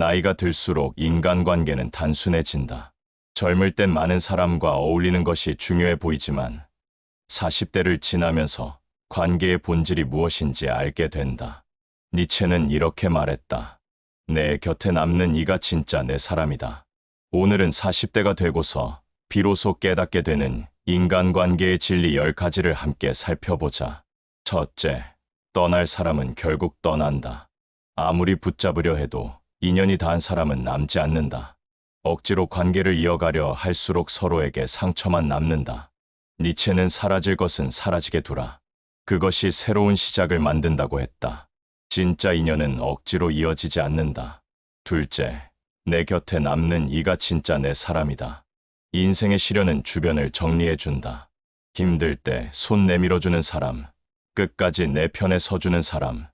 나이가 들수록 인간관계는 단순해진다. 젊을 땐 많은 사람과 어울리는 것이 중요해 보이지만 40대를 지나면서 관계의 본질이 무엇인지 알게 된다. 니체는 이렇게 말했다. 내 곁에 남는 이가 진짜 내 사람이다. 오늘은 40대가 되고서 비로소 깨닫게 되는 인간관계의 진리 10가지를 함께 살펴보자. 첫째, 떠날 사람은 결국 떠난다. 아무리 붙잡으려 해도 인연이 닿은 사람은 남지 않는다. 억지로 관계를 이어가려 할수록 서로에게 상처만 남는다. 니체는 사라질 것은 사라지게 두라. 그것이 새로운 시작을 만든다고 했다. 진짜 인연은 억지로 이어지지 않는다. 둘째, 내 곁에 남는 이가 진짜 내 사람이다. 인생의 시련은 주변을 정리해준다. 힘들 때 손 내밀어주는 사람, 끝까지 내 편에 서주는 사람,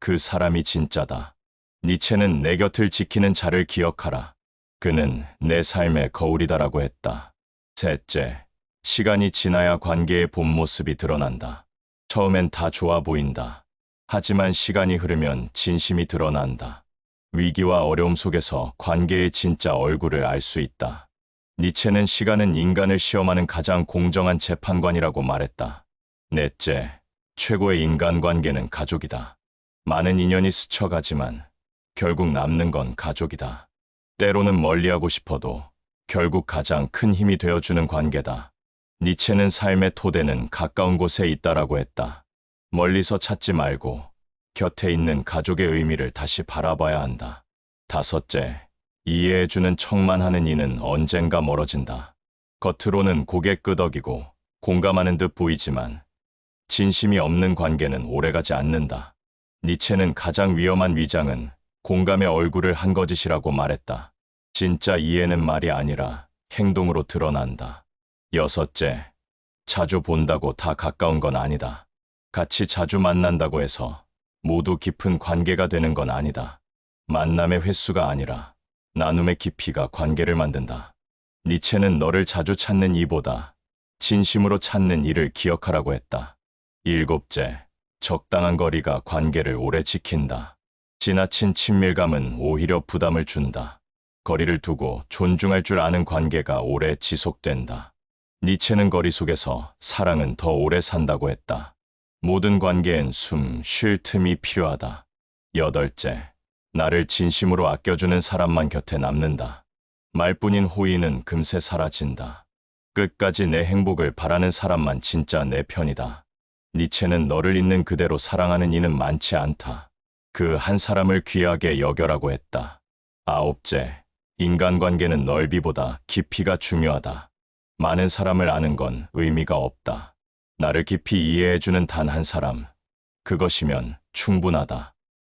그 사람이 진짜다. 니체는 내 곁을 지키는 자를 기억하라. 그는 내 삶의 거울이다라고 했다. 셋째, 시간이 지나야 관계의 본 모습이 드러난다. 처음엔 다 좋아 보인다. 하지만 시간이 흐르면 진심이 드러난다. 위기와 어려움 속에서 관계의 진짜 얼굴을 알 수 있다. 니체는 시간은 인간을 시험하는 가장 공정한 재판관이라고 말했다. 넷째, 최고의 인간관계는 가족이다. 많은 인연이 스쳐가지만 결국 남는 건 가족이다. 때로는 멀리하고 싶어도 결국 가장 큰 힘이 되어주는 관계다. 니체는 삶의 토대는 가까운 곳에 있다라고 했다. 멀리서 찾지 말고 곁에 있는 가족의 의미를 다시 바라봐야 한다. 다섯째, 이해해주는 척만 하는 이는 언젠가 멀어진다. 겉으로는 고개 끄덕이고 공감하는 듯 보이지만 진심이 없는 관계는 오래가지 않는다. 니체는 가장 위험한 위장은 공감의 얼굴을 한 거짓이라고 말했다. 진짜 이해는 말이 아니라 행동으로 드러난다. 여섯째, 자주 본다고 다 가까운 건 아니다. 같이 자주 만난다고 해서 모두 깊은 관계가 되는 건 아니다. 만남의 횟수가 아니라 나눔의 깊이가 관계를 만든다. 니체는 너를 자주 찾는 이보다 진심으로 찾는 이를 기억하라고 했다. 일곱째, 적당한 거리가 관계를 오래 지킨다. 지나친 친밀감은 오히려 부담을 준다. 거리를 두고 존중할 줄 아는 관계가 오래 지속된다. 니체는 거리 속에서 사랑은 더 오래 산다고 했다. 모든 관계엔 숨 쉴 틈이 필요하다. 여덟째, 나를 진심으로 아껴주는 사람만 곁에 남는다. 말뿐인 호의는 금세 사라진다. 끝까지 내 행복을 바라는 사람만 진짜 내 편이다. 니체는 너를 있는 그대로 사랑하는 이는 많지 않다. 그 한 사람을 귀하게 여겨라고 했다. 아홉째, 인간관계는 넓이보다 깊이가 중요하다. 많은 사람을 아는 건 의미가 없다. 나를 깊이 이해해주는 단 한 사람. 그것이면 충분하다.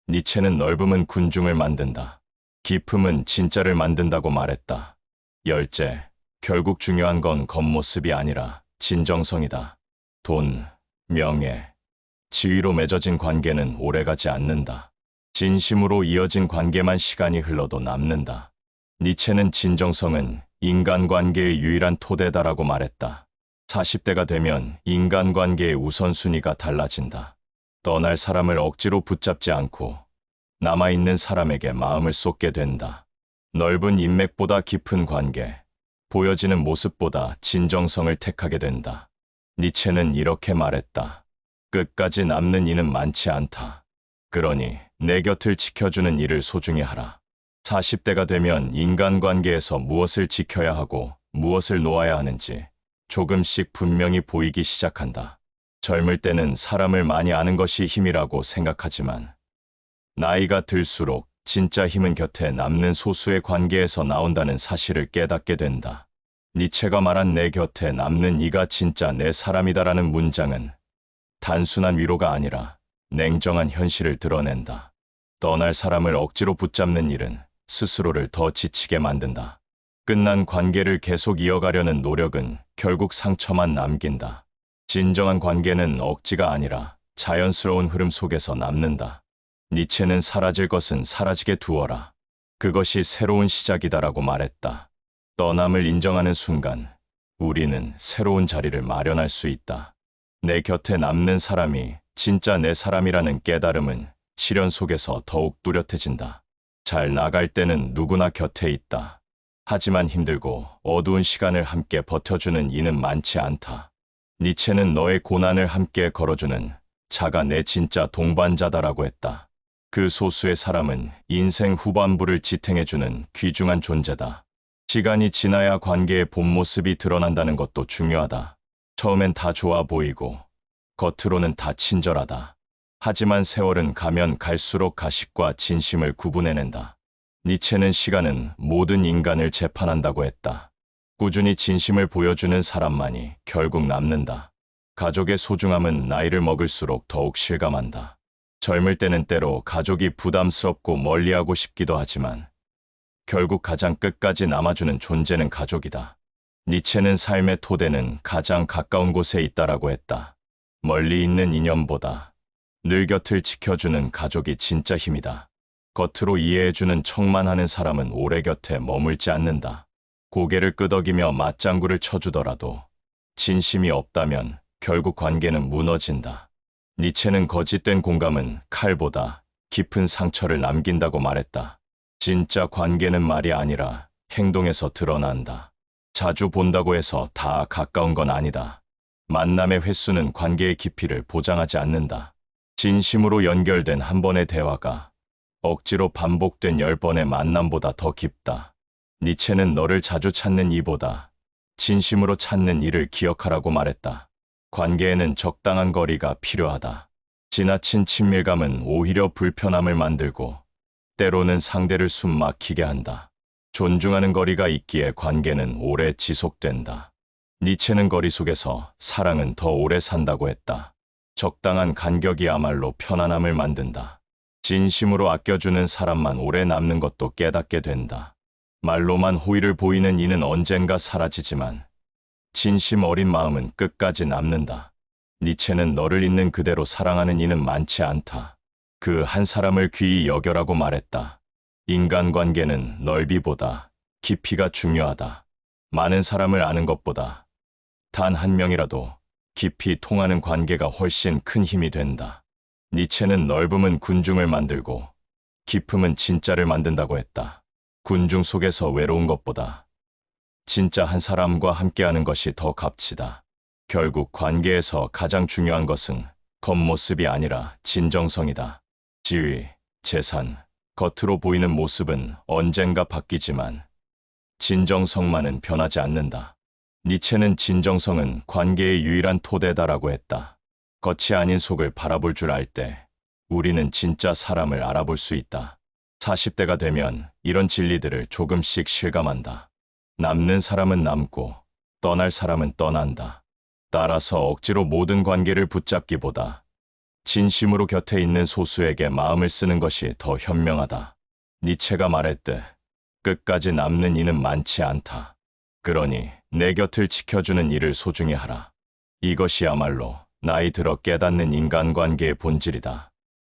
니체는 넓음은 군중을 만든다. 깊음은 진짜를 만든다고 말했다. 열째, 결국 중요한 건 겉모습이 아니라 진정성이다. 돈, 명예, 지위로 맺어진 관계는 오래가지 않는다. 진심으로 이어진 관계만 시간이 흘러도 남는다. 니체는 진정성은 인간관계의 유일한 토대다라고 말했다. 40대가 되면 인간관계의 우선순위가 달라진다. 떠날 사람을 억지로 붙잡지 않고 남아있는 사람에게 마음을 쏟게 된다. 넓은 인맥보다 깊은 관계, 보여지는 모습보다 진정성을 택하게 된다. 니체는 이렇게 말했다. 끝까지 남는 이는 많지 않다. 그러니 내 곁을 지켜주는 일을 소중히 하라. 40대가 되면 인간관계에서 무엇을 지켜야 하고 무엇을 놓아야 하는지 조금씩 분명히 보이기 시작한다. 젊을 때는 사람을 많이 아는 것이 힘이라고 생각하지만 나이가 들수록 진짜 힘은 곁에 남는 소수의 관계에서 나온다는 사실을 깨닫게 된다. 니체가 말한 내 곁에 남는 이가 진짜 내 사람이다라는 문장은 단순한 위로가 아니라 냉정한 현실을 드러낸다. 떠날 사람을 억지로 붙잡는 일은 스스로를 더 지치게 만든다. 끝난 관계를 계속 이어가려는 노력은 결국 상처만 남긴다. 진정한 관계는 억지가 아니라 자연스러운 흐름 속에서 남는다. 니체는 사라질 것은 사라지게 두어라. 그것이 새로운 시작이다라고 말했다. 떠남을 인정하는 순간 우리는 새로운 자리를 마련할 수 있다. 내 곁에 남는 사람이 진짜 내 사람이라는 깨달음은 시련 속에서 더욱 뚜렷해진다. 잘 나갈 때는 누구나 곁에 있다. 하지만 힘들고 어두운 시간을 함께 버텨주는 이는 많지 않다. 니체는 너의 고난을 함께 걸어주는 자가 내 진짜 동반자다라고 했다. 그 소수의 사람은 인생 후반부를 지탱해주는 귀중한 존재다. 시간이 지나야 관계의 본 모습이 드러난다는 것도 중요하다. 처음엔 다 좋아 보이고 겉으로는 다 친절하다. 하지만 세월은 가면 갈수록 가식과 진심을 구분해낸다. 니체는 시간은 모든 인간을 재판한다고 했다. 꾸준히 진심을 보여주는 사람만이 결국 남는다. 가족의 소중함은 나이를 먹을수록 더욱 실감한다. 젊을 때는 때로 가족이 부담스럽고 멀리하고 싶기도 하지만 결국 가장 끝까지 남아주는 존재는 가족이다. 니체는 삶의 토대는 가장 가까운 곳에 있다라고 했다. 멀리 있는 인연보다 늘 곁을 지켜주는 가족이 진짜 힘이다. 겉으로 이해해주는 척만 하는 사람은 오래 곁에 머물지 않는다. 고개를 끄덕이며 맞장구를 쳐주더라도 진심이 없다면 결국 관계는 무너진다. 니체는 거짓된 공감은 칼보다 깊은 상처를 남긴다고 말했다. 진짜 관계는 말이 아니라 행동에서 드러난다. 자주 본다고 해서 다 가까운 건 아니다. 만남의 횟수는 관계의 깊이를 보장하지 않는다. 진심으로 연결된 한 번의 대화가 억지로 반복된 열 번의 만남보다 더 깊다. 니체는 너를 자주 찾는 이보다 진심으로 찾는 이를 기억하라고 말했다. 관계에는 적당한 거리가 필요하다. 지나친 친밀감은 오히려 불편함을 만들고 때로는 상대를 숨 막히게 한다. 존중하는 거리가 있기에 관계는 오래 지속된다. 니체는 거리 속에서 사랑은 더 오래 산다고 했다. 적당한 간격이야말로 편안함을 만든다. 진심으로 아껴주는 사람만 오래 남는 것도 깨닫게 된다. 말로만 호의를 보이는 이는 언젠가 사라지지만 진심 어린 마음은 끝까지 남는다. 니체는 너를 있는 그대로 사랑하는 이는 많지 않다. 그 한 사람을 귀히 여겨라고 말했다. 인간관계는 넓이보다 깊이가 중요하다. 많은 사람을 아는 것보다 단 한 명이라도 깊이 통하는 관계가 훨씬 큰 힘이 된다. 니체는 넓음은 군중을 만들고 깊음은 진짜를 만든다고 했다. 군중 속에서 외로운 것보다 진짜 한 사람과 함께하는 것이 더 값지다. 결국 관계에서 가장 중요한 것은 겉모습이 아니라 진정성이다. 지위, 재산, 겉으로 보이는 모습은 언젠가 바뀌지만 진정성만은 변하지 않는다. 니체는 진정성은 관계의 유일한 토대다라고 했다. 겉이 아닌 속을 바라볼 줄 알 때 우리는 진짜 사람을 알아볼 수 있다. 40대가 되면 이런 진리들을 조금씩 실감한다. 남는 사람은 남고 떠날 사람은 떠난다. 따라서 억지로 모든 관계를 붙잡기보다 진심으로 곁에 있는 소수에게 마음을 쓰는 것이 더 현명하다. 니체가 말했듯 끝까지 남는 이는 많지 않다. 그러니 내 곁을 지켜주는 일을 소중히 하라. 이것이야말로 나이 들어 깨닫는 인간관계의 본질이다.